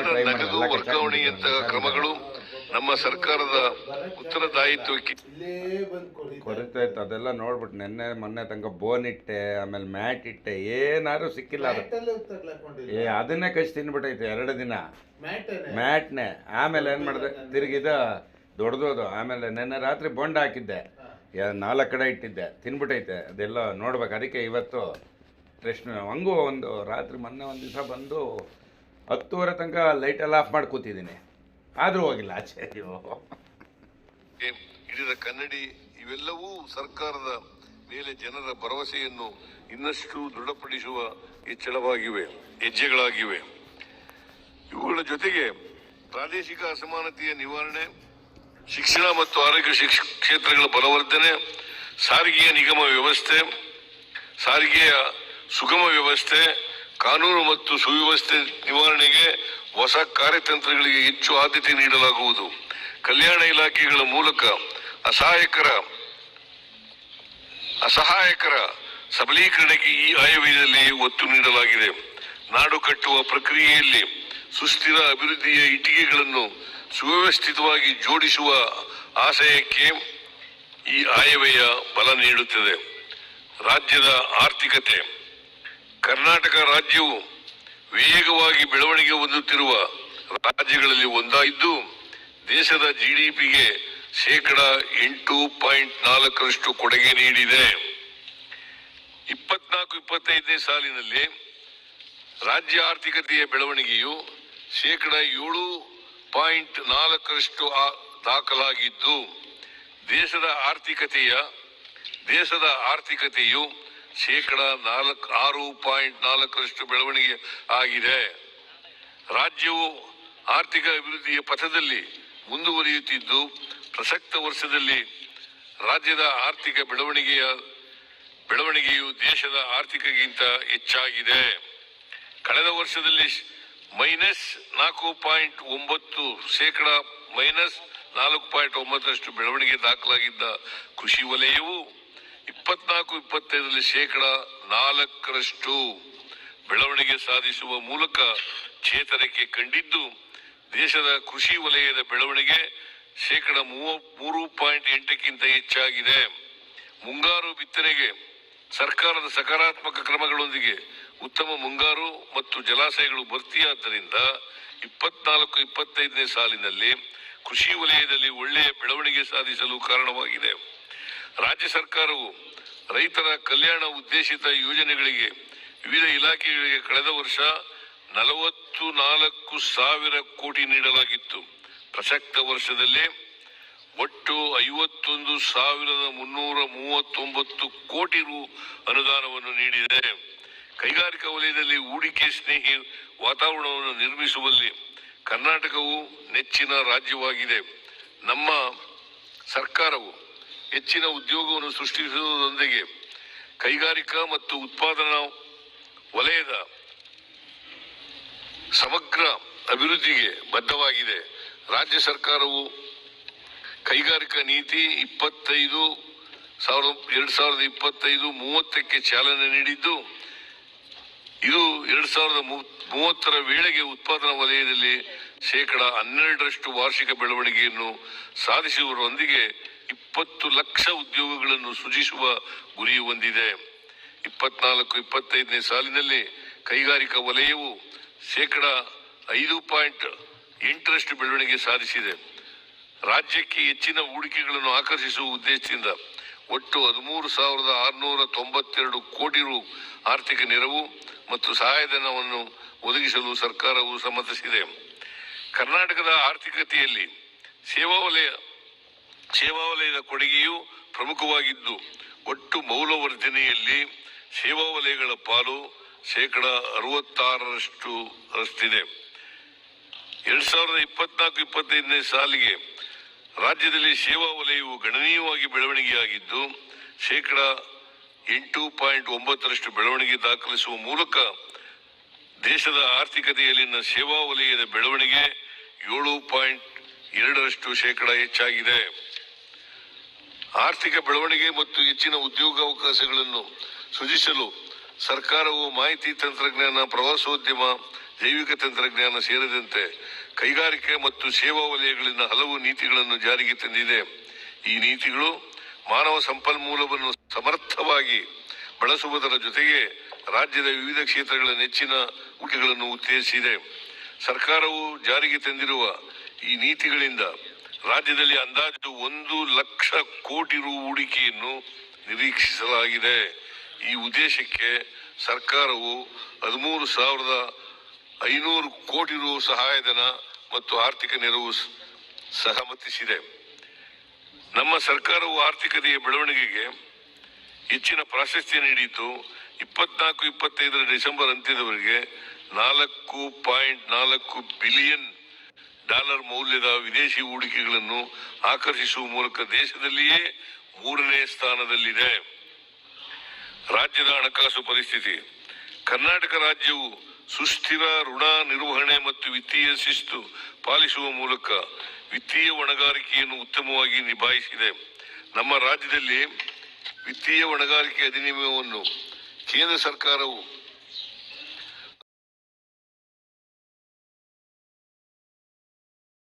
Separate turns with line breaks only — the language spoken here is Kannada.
ನಗದು ವರ್ಗಾವಣೆಯಂತಹ ಕ್ರಮಗಳು ನಮ್ಮ ಸರ್ಕಾರದ ಉತ್ತರದಾಯಿತ್ವಕ್ಕೆ
ಕೊರತೆ ಇತ್ತು ಅದೆಲ್ಲ ನೋಡ್ಬಿಟ್ಟು ನಿನ್ನೆ ಮೊನ್ನೆ ತನಕ ಬೋನ್ ಇಟ್ಟೆ ಆಮೇಲೆ ಮ್ಯಾಟ್ ಇಟ್ಟೆ. ಏನಾದ್ರು ಸಿಕ್ಕಿಲ್ಲ ಅದು. ಏ ಅದನ್ನೇ ಕಚ್ ತಿನ್ಬಿಟ್ಟೈತೆ ಎರಡು ದಿನ.
ಮ್ಯಾಟನೇ
ಮ್ಯಾಟ್ನೆ ಆಮೇಲೆ ಏನು ಮಾಡಿದೆ? ತಿರುಗಿದ ದೊಡ್ಡದೋದು ಆಮೇಲೆ ನೆನ್ನೆ ರಾತ್ರಿ ಬೊಂಡ ಹಾಕಿದ್ದೆ. ಯಾ- ನಾಲ್ಕು ಕಡೆ ಇಟ್ಟಿದ್ದೆ. ತಿನ್ಬಿಟ್ಟೈತೆ. ಅದೆಲ್ಲ ನೋಡ್ಬೇಕು. ಅದಕ್ಕೆ ಇವತ್ತು ಟ್ರೆಸ್ಟ್ ಹಂಗೂ ಒಂದು ರಾತ್ರಿ ಮೊನ್ನೆ ಒಂದು ದಿವಸ ಬಂದು ಹತ್ತುವರೆ ತನಕ ಎಲ್ಲ ಆಫ್ ಮಾಡಿ ಕೂತಿದ್ದೀನಿ. ಆದರೂ ಹೋಗಿಲ್ಲ, ಆಚೆ.
ಹಿಡಿದ ಕನ್ನಡಿ, ಇವೆಲ್ಲವೂ ಸರ್ಕಾರದ ಮೇಲೆ ಜನರ ಭರವಸೆಯನ್ನು ಇನ್ನಷ್ಟು ದೃಢಪಡಿಸುವ ಹೆಚ್ಚಳವಾಗಿವೆ ಹೆಜ್ಜೆಗಳಾಗಿವೆ. ಇವುಗಳ ಜೊತೆಗೆ ಪ್ರಾದೇಶಿಕ ಅಸಮಾನತೆಯ ನಿವಾರಣೆ, ಶಿಕ್ಷಣ ಮತ್ತು ಆರೋಗ್ಯ ಶಿಕ್ಷಣ ಕ್ಷೇತ್ರಗಳ ಬಲವರ್ಧನೆ, ಸಾರಿಗೆಯ ನಿಗಮ ವ್ಯವಸ್ಥೆ, ಸಾರಿಗೆಯ ಸುಗಮ ವ್ಯವಸ್ಥೆ ಕಾನೂನು ಮತ್ತು ಸುವ್ಯವಸ್ಥೆ ನಿವಾರಣೆಗೆ ಹೊಸ ಕಾರ್ಯತಂತ್ರಗಳಿಗೆ ಹೆಚ್ಚು ಆದ್ಯತೆ ನೀಡಲಾಗುವುದು. ಕಲ್ಯಾಣ ಇಲಾಖೆಗಳ ಮೂಲಕ ಅಸಹಾಯಕರ ಅಸಹಾಯಕರ ಸಬಲೀಕರಣಕ್ಕೆ ಈ ಆಯವ್ಯಯದಲ್ಲಿ ಒತ್ತು ನೀಡಲಾಗಿದೆ. ನಾಡು ಕಟ್ಟುವ ಪ್ರಕ್ರಿಯೆಯಲ್ಲಿ ಸುಸ್ಥಿರ ಅಭಿವೃದ್ಧಿಯ ಇಟ್ಟಿಗೆಗಳನ್ನು ಸುವ್ಯವಸ್ಥಿತವಾಗಿ ಜೋಡಿಸುವ ಆಶಯಕ್ಕೆ ಈ ಆಯವ್ಯಯ ಬಲ ನೀಡುತ್ತದೆ. ರಾಜ್ಯದ ಆರ್ಥಿಕತೆ ಕರ್ನಾಟಕ ರಾಜ್ಯವು ವೇಗವಾಗಿ ಬೆಳವಣಿಗೆ ಹೊಂದುತ್ತಿರುವ ರಾಜ್ಯಗಳಲ್ಲಿ ಒಂದಾಗಿದ್ದು, ದೇಶದ ಜಿಡಿಪಿಗೆ ಶೇಕಡ ಎಂಟು ಪಾಯಿಂಟ್ ನಾಲ್ಕರಷ್ಟು ಕೊಡುಗೆ ನೀಡಿದೆ. ಇಪ್ಪತ್ನಾಲ್ಕು, ಇಪ್ಪತ್ತೈದನೇ ಸಾಲಿನಲ್ಲಿ ರಾಜ್ಯ ಆರ್ಥಿಕತೆಯ ಬೆಳವಣಿಗೆಯು ಶೇಕಡ ಏಳು ಪಾಯಿಂಟ್ ನಾಲ್ಕರಷ್ಟು ದಾಖಲಾಗಿದ್ದು, ದೇಶದ ಆರ್ಥಿಕತೆಯ, ದೇಶದ ಆರ್ಥಿಕತೆಯು ಶೇಕಡ ನಾಲ್ಕು, ಆರು ಪಾಯಿಂಟ್ ನಾಲ್ಕರಷ್ಟು ಬೆಳವಣಿಗೆ ಆಗಿದೆ. ರಾಜ್ಯವು ಆರ್ಥಿಕ ಅಭಿವೃದ್ಧಿಯ ಪಥದಲ್ಲಿ ಮುಂದುವರಿಯುತ್ತಿದ್ದು, ಪ್ರಸಕ್ತ ವರ್ಷದಲ್ಲಿ ರಾಜ್ಯದ ಆರ್ಥಿಕ ಬೆಳವಣಿಗೆಯ, ಬೆಳವಣಿಗೆಯು ದೇಶದ ಆರ್ಥಿಕಗಿಂತ ಹೆಚ್ಚಾಗಿದೆ. ಕಳೆದ ವರ್ಷದಲ್ಲಿ ಮೈನಸ್ ನಾಲ್ಕು ಪಾಯಿಂಟ್ ಒಂಬತ್ತು, ಶೇಕಡ ಮೈನಸ್ ನಾಲ್ಕು ಪಾಯಿಂಟ್ ಒಂಬತ್ತರಷ್ಟು ಬೆಳವಣಿಗೆ ದಾಖಲಾಗಿದ್ದ ಕೃಷಿ ವಲಯವು ಇಪ್ಪತ್ನಾಲ್ಕು, ಇಪ್ಪತ್ತೈದರಲ್ಲಿ ಶೇಕಡ ನಾಲ್ಕರಷ್ಟು ಬೆಳವಣಿಗೆ ಸಾಧಿಸುವ ಮೂಲಕ ಚೇತರಿಕೆ ಕಂಡಿದ್ದು, ದೇಶದ ಕೃಷಿ ವಲಯದ ಬೆಳವಣಿಗೆ ಶೇಕಡ ಮೂವ- ಮೂರು ಪಾಯಿಂಟ್ ಎಂಟಕ್ಕಿಂತ ಹೆಚ್ಚಾಗಿದೆ. ಮುಂಗಾರು ಬಿತ್ತನೆಗೆ ಸರ್ಕಾರದ ಸಕಾರಾತ್ಮಕ ಕ್ರಮಗಳೊಂದಿಗೆ ಉತ್ತಮ ಮುಂಗಾರು ಮತ್ತು ಜಲಾಶಯಗಳು ಭರ್ತಿಯಾದ್ದರಿಂದ ಇಪ್ಪತ್ನಾಲ್ಕು, ಇಪ್ಪತ್ತೈದನೇ ಸಾಲಿನಲ್ಲಿ ಕೃಷಿ ವಲಯದಲ್ಲಿ ಒಳ್ಳೆಯ ಬೆಳವಣಿಗೆ ಸಾಧಿಸಲು ಕಾರಣವಾಗಿದೆ. ರಾಜ್ಯ ಸರ್ಕಾರವು ರೈತರ ಕಲ್ಯಾಣ ಉದ್ದೇಶಿತ ಯೋಜನೆಗಳಿಗೆ ವಿವಿಧ ಇಲಾಖೆಗಳಿಗೆ ಕಳೆದ ವರ್ಷ ನಲವತ್ತು ನಾಲ್ಕು ಸಾವಿರ ಕೋಟಿ ನೀಡಲಾಗಿತ್ತು. ಪ್ರಸಕ್ತ ವರ್ಷದಲ್ಲಿ ಒಟ್ಟು ಐವತ್ತೊಂದು ಸಾವಿರದ ಮುನ್ನೂರ ಮೂವತ್ತೊಂಬತ್ತು ಕೋಟಿ ರು ಅನುದಾನವನ್ನು ನೀಡಿದೆ. ಕೈಗಾರಿಕಾ ವಲಯದಲ್ಲಿ ಹೂಡಿಕೆ ಸ್ನೇಹಿ ವಾತಾವರಣವನ್ನು ನಿರ್ಮಿಸುವಲ್ಲಿ ಕರ್ನಾಟಕವು ನೆಚ್ಚಿನ ರಾಜ್ಯವಾಗಿದೆ. ನಮ್ಮ ಸರ್ಕಾರವು ಹೆಚ್ಚಿನ ಉದ್ಯೋಗವನ್ನು ಸೃಷ್ಟಿಸುವುದರೊಂದಿಗೆ ಕೈಗಾರಿಕಾ ಮತ್ತು ಉತ್ಪಾದನಾ ವಲಯದ ಸಮಗ್ರ ಅಭಿವೃದ್ಧಿಗೆ ಬದ್ಧವಾಗಿದೆ. ರಾಜ್ಯ ಸರ್ಕಾರವು ಕೈಗಾರಿಕಾ ನೀತಿ ಇಪ್ಪತ್ತೈದು ಸಾವಿರದ ಎರಡ್ ಸಾವಿರದ ಇಪ್ಪತ್ತೈದು ಮೂವತ್ತಕ್ಕೆ ಚಾಲನೆ ನೀಡಿದ್ದು, ಇದು ಎರಡ್ ಸಾವಿರದ ಮೂವತ್ತರ ವೇಳೆಗೆ ಉತ್ಪಾದನಾ ವಲಯದಲ್ಲಿ ಶೇಕಡ ಹನ್ನೆರಡರಷ್ಟು ವಾರ್ಷಿಕ ಬೆಳವಣಿಗೆಯನ್ನು ಸಾಧಿಸುವುದರೊಂದಿಗೆ ಇಪ್ಪತ್ತು ಲಕ್ಷ ಉದ್ಯೋಗಗಳನ್ನು ಸೃಜಿಸುವ ಗುರಿ ಹೊಂದಿದೆ. ಇಪ್ಪತ್ನಾಲ್ಕು, ಇಪ್ಪತ್ತೈದನೇ ಸಾಲಿನಲ್ಲಿ ಕೈಗಾರಿಕಾ ವಲಯವು ಶೇಕಡ ಐದು ಪಾಯಿಂಟ್ ಎಂಟರಷ್ಟು ಬೆಳವಣಿಗೆ ಸಾಧಿಸಿದೆ. ರಾಜ್ಯಕ್ಕೆ ಹೆಚ್ಚಿನ ಹೂಡಿಕೆಗಳನ್ನು ಆಕರ್ಷಿಸುವ ಉದ್ದೇಶದಿಂದ ಒಟ್ಟು ಹದಿಮೂರು ಸಾವಿರದ ಆರುನೂರ ತೊಂಬತ್ತೆರಡು ಕೋಟಿ ರು ಆರ್ಥಿಕ ನೆರವು ಮತ್ತು ಸಹಾಯಧನವನ್ನು ಒದಗಿಸಲು ಸರ್ಕಾರವು ಸಮ್ಮತಿಸಿದೆ. ಕರ್ನಾಟಕದ ಆರ್ಥಿಕತೆಯಲ್ಲಿ ಸೇವಾ ವಲಯ ಸೇವಾ ವಲಯದ ಕೊಡುಗೆಯು ಪ್ರಮುಖವಾಗಿದ್ದು, ಒಟ್ಟು ಮೌಲ್ಯವರ್ಧನೆಯಲ್ಲಿ ಸೇವಾ ವಲಯಗಳ ಪಾಲು ಶೇಕಡ ಅರವತ್ತಾರರಷ್ಟು ರಷ್ಟಿದೆ. ಎರಡ್ ಸಾವಿರದ ಇಪ್ಪತ್ನಾಲ್ಕು ಇಪ್ಪತ್ತೈದನೇ ಸಾಲಿಗೆ ರಾಜ್ಯದಲ್ಲಿ ಸೇವಾ ವಲಯವು ಗಣನೀಯವಾಗಿ ಬೆಳವಣಿಗೆಯಾಗಿದ್ದು, ಶೇಕಡ ಎಂಟು ಪಾಯಿಂಟ್ ಒಂಬತ್ತರಷ್ಟು ಬೆಳವಣಿಗೆ ದಾಖಲಿಸುವ ಮೂಲಕ ದೇಶದ ಆರ್ಥಿಕತೆಯಲ್ಲಿನ ಸೇವಾ ವಲಯದ ಬೆಳವಣಿಗೆ ಏಳು ಪಾಯಿಂಟ್ ಎರಡರಷ್ಟು ಶೇಕಡ ಹೆಚ್ಚಾಗಿದೆ. ಆರ್ಥಿಕ ಬೆಳವಣಿಗೆ ಮತ್ತು ಹೆಚ್ಚಿನ ಉದ್ಯೋಗಾವಕಾಶಗಳನ್ನು ಸೃಜಿಸಲು ಸರ್ಕಾರವು ಮಾಹಿತಿ ತಂತ್ರಜ್ಞಾನ, ಪ್ರವಾಸೋದ್ಯಮ, ಜೈವಿಕ ತಂತ್ರಜ್ಞಾನ ಸೇರಿದಂತೆ ಕೈಗಾರಿಕೆ ಮತ್ತು ಸೇವಾ ವಲಯಗಳಿಂದ ಹಲವು ನೀತಿಗಳನ್ನು ಜಾರಿಗೆ ತಂದಿದೆ. ಈ ನೀತಿಗಳು ಮಾನವ ಸಂಪನ್ಮೂಲವನ್ನು ಸಮರ್ಥವಾಗಿ ಬಳಸುವುದರ ಜೊತೆಗೆ ರಾಜ್ಯದ ವಿವಿಧ ಕ್ಷೇತ್ರಗಳ ನೆಚ್ಚಿನ ಹೂಡಿಕೆಗಳನ್ನು ಉತ್ತೇಜಿಸಿದೆ. ಸರ್ಕಾರವು ಜಾರಿಗೆ ತಂದಿರುವ ಈ ನೀತಿಗಳಿಂದ ರಾಜ್ಯದಲ್ಲಿ ಅಂದಾಜು ಒಂದು ಲಕ್ಷ ಕೋಟಿ ರು ಹೂಡಿಕೆಯನ್ನು ನಿರೀಕ್ಷಿಸಲಾಗಿದೆ. ಈ ಉದ್ದೇಶಕ್ಕೆ ಸರ್ಕಾರವು ಹದಿಮೂರು ಸಾವಿರದ ಐನೂರು ಕೋಟಿ ರು ಸಹಾಯಧನ ಮತ್ತು ಆರ್ಥಿಕ ನೆರವು ಸಹಮತಿಸಿದೆ. ನಮ್ಮ ಸರ್ಕಾರವು ಆರ್ಥಿಕತೆಯ ಬೆಳವಣಿಗೆಗೆ ಹೆಚ್ಚಿನ ಪ್ರಾಶಸ್ತ್ಯ ನೀಡಿದ್ದು ಇಪ್ಪತ್ನಾಲ್ಕು, ಇಪ್ಪತ್ತೈದರ ಡಿಸೆಂಬರ್ ಅಂತ್ಯದವರೆಗೆ ನಾಲ್ಕು ಪಾಯಿಂಟ್ ನಾಲ್ಕು ಬಿಲಿಯನ್ ಡಾಲರ್ ಮೌಲ್ಯದ ವಿದೇಶಿ ಹೂಡಿಕೆಗಳನ್ನು ಆಕರ್ಷಿಸುವ ಮೂಲಕ ದೇಶದಲ್ಲಿಯೇ ಮೂರನೇ ಸ್ಥಾನದಲ್ಲಿದೆ. ರಾಜ್ಯದ ಹಣಕಾಸು ಪರಿಸ್ಥಿತಿ. ಕರ್ನಾಟಕ ರಾಜ್ಯವು ಸುಸ್ಥಿರ ಋಣ ನಿರ್ವಹಣೆ ಮತ್ತು ವಿತ್ತೀಯ ಶಿಸ್ತು ಪಾಲಿಸುವ ಮೂಲಕ ವಿತ್ತೀಯ ಹೊಣೆಗಾರಿಕೆಯನ್ನು ಉತ್ತಮವಾಗಿ ನಿಭಾಯಿಸಿದೆ. ನಮ್ಮ ರಾಜ್ಯದಲ್ಲಿ ವಿತ್ತೀಯ ಹೊಣೆಗಾರಿಕೆ ಅಧಿನಿಯಮವನ್ನು ಕೇಂದ್ರ ಸರ್ಕಾರವು